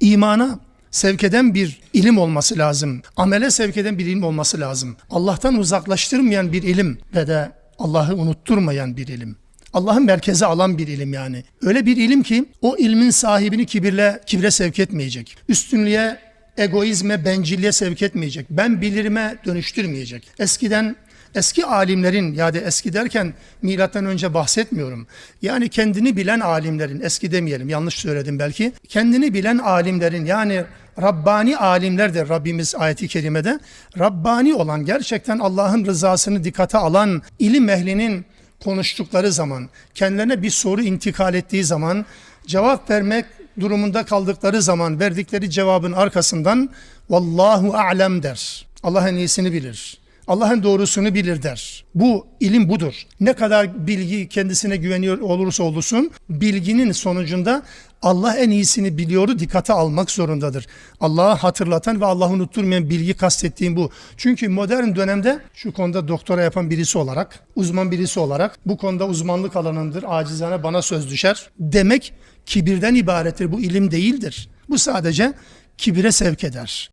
imana sevk eden bir ilim olması lazım. Amele sevk eden bir ilim olması lazım. Allah'tan uzaklaştırmayan bir ilim ve de Allah'ı unutturmayan bir ilim. Allah'ı merkeze alan bir ilim yani. Öyle bir ilim ki o ilmin sahibini kibirle kibre sevk etmeyecek. Üstünlüğe, egoizme, bencilliğe sevk etmeyecek. Ben bilirime dönüştürmeyecek. Eskiden eski alimlerin ya da eski derken milattan önce bahsetmiyorum. Yani kendini bilen alimlerin eski demeyelim yanlış söyledim belki. Kendini bilen alimlerin yani Rabbani alimler de Rabbimiz ayeti kerimede Rabbani olan gerçekten Allah'ın rızasını dikkate alan ilim ehlinin konuştukları zaman, kendilerine bir soru intikal ettiği zaman, cevap vermek durumunda kaldıkları zaman verdikleri cevabın arkasından Vallahu a'lem der. Allah en iyisini bilir. Allah'ın doğrusunu bilir der. Bu ilim budur. Ne kadar bilgi kendisine güveniyor olursa olursun, bilginin sonucunda Allah en iyisini biliyoru dikkate almak zorundadır. Allah'ı hatırlatan ve Allah'ı unutturmayan bilgi kastettiğim bu. Çünkü modern dönemde şu konuda doktora yapan birisi olarak, uzman birisi olarak bu konuda uzmanlık alanımdır, acizane bana söz düşer demek kibirden ibarettir. Bu ilim değildir. Bu sadece kibire sevk eder.